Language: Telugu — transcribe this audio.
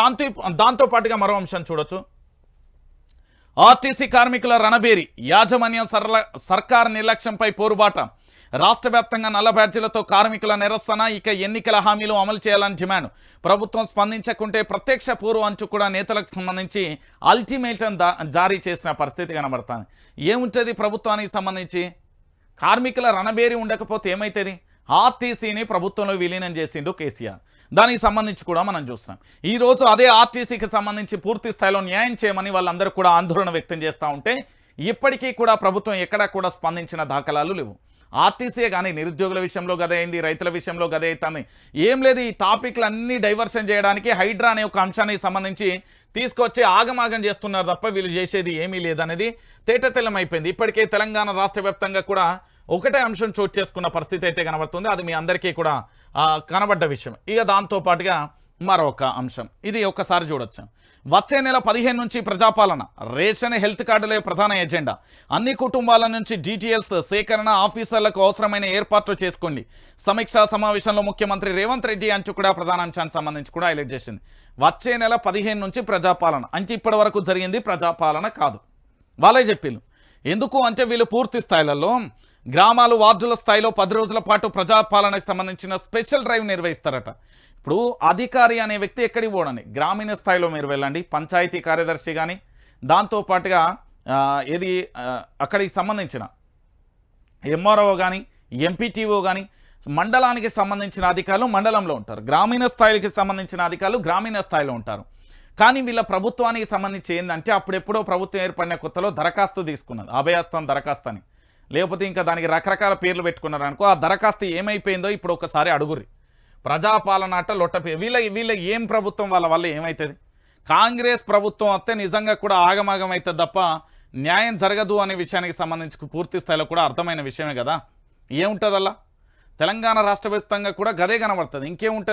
దాంతో దాంతోపాటుగా మరో అంశం చూడొచ్చు. ఆర్టీసీ కార్మికుల రణబేరి యాజమాన్యం సరళ సర్కార్ నిర్లక్ష్యంపై పోరుబాట. రాష్ట్ర వ్యాప్తంగా నల్ల బ్యాడ్జీలతో కార్మికుల నిరసన ఇక ఎన్నికల హామీలు అమలు చేయాలని డిమాండ్. ప్రభుత్వం స్పందించకుంటే ప్రత్యక్ష పూర్వ అంచు కూడా నేతలకు సంబంధించి అల్టిమేటం జారీ చేసిన పరిస్థితి కనబడుతుంది. ఏముంటుంది ప్రభుత్వానికి సంబంధించి? కార్మికుల రణబేరి ఉండకపోతే ఏమవుతుంది ఆర్టీసీని ప్రభుత్వంలో విలీనం చేసిండు కేసీఆర్. దానికి సంబంధించి కూడా మనం చూస్తున్నాం. ఈ రోజు అదే ఆర్టీసీకి సంబంధించి పూర్తి స్థాయిలో న్యాయం చేయమని వాళ్ళందరూ కూడా ఆందోళన వ్యక్తం చేస్తూ ఉంటే ఇప్పటికీ కూడా ప్రభుత్వం ఎక్కడా కూడా స్పందించిన దాఖలాలు లేవు. ఆర్టీసీయే కానీ నిరుద్యోగుల విషయంలో గదే అయింది రైతుల విషయంలో గదే అవుతుంది ఏం లేదు ఈ టాపిక్లు అన్ని డైవర్షన్ చేయడానికి హైడ్రా అనే ఒక అంశానికి సంబంధించి తీసుకొచ్చి ఆగమాగం చేస్తున్నారు తప్ప వీళ్ళు చేసేది ఏమీ లేదనేది తేటతెల్లం అయిపోయింది ఇప్పటికే తెలంగాణ రాష్ట్ర వ్యాప్తంగా కూడా ఒకటే అంశం చోటు చేసుకున్న పరిస్థితి అయితే కనబడుతుంది. అది మీ అందరికీ కూడా కనబడ్డ విషయం. ఇక దాంతో పాటుగా మరొక అంశం. ఇది ఒక్కసారి చూడొచ్చు. వచ్చే నెల పదిహేను నుంచి ప్రజాపాలన. రేషన్ హెల్త్ కార్డులే ప్రధాన ఎజెండా. అన్ని కుటుంబాల నుంచి డీటెయిల్స్ సేకరణ ఆఫీసర్లకు అవసరమైన ఏర్పాట్లు చేసుకోండి. సమీక్షా సమావేశంలో ముఖ్యమంత్రి రేవంత్ రెడ్డి అంచు కూడా ప్రధాన అంశానికి సంబంధించి కూడా హైలైట్ చేసింది. వచ్చే నెల పదిహేను నుంచి ప్రజాపాలన. అంటే ఇప్పటి వరకు జరిగింది ప్రజాపాలన కాదు. వాళ్ళే చెప్పిళ్ళు. ఎందుకు? అంటే వీళ్ళు పూర్తి స్థాయిలలో గ్రామాలు వార్డుల స్థాయిలో పది రోజుల పాటు ప్రజాపాలనకు సంబంధించిన స్పెషల్ డ్రైవ్ నిర్వహిస్తారట. ఇప్పుడు అధికారి అనే వ్యక్తి ఎక్కడికి పోడని గ్రామీణ స్థాయిలో మీరు వెళ్ళండి పంచాయతీ కార్యదర్శి కానీ దాంతోపాటుగా ఏది అక్కడికి సంబంధించిన ఎంఆర్ఓ కానీ ఎంపీటీఓ కానీ మండలానికి సంబంధించిన అధికారులు మండలంలో ఉంటారు. గ్రామీణ స్థాయికి సంబంధించిన అధికారులు గ్రామీణ స్థాయిలో ఉంటారు. కానీ వీళ్ళ ప్రభుత్వానికి సంబంధించి ఏంటంటే అప్పుడెప్పుడో ప్రభుత్వం ఏర్పడిన కొత్తలో దరఖాస్తు తీసుకున్నది అభయాస్తం దరఖాస్తు అని లేకపోతే ఇంకా దానికి రకరకాల పేర్లు పెట్టుకున్నారు అనుకో ఆ దరఖాస్తు ఏమైపోయిందో ఇప్పుడు ఒకసారి అడుగురి ప్రజాపాలన అట్ట లొట్టపే వీళ్ళ వీళ్ళ ఏం ప్రభుత్వం వాళ్ళ వల్ల ఏమవుతుంది కాంగ్రెస్ ప్రభుత్వం వస్తే నిజంగా కూడా ఆగమాగం అవుతుంది తప్ప న్యాయం జరగదు అనే విషయానికి సంబంధించి పూర్తి స్థాయిలో కూడా అర్థమైన విషయమే కదా? ఏముంటుందల్లా? తెలంగాణ రాష్ట్ర వ్యాప్తంగా కూడా గదే కనబడుతుంది. ఇంకేముంటుంది?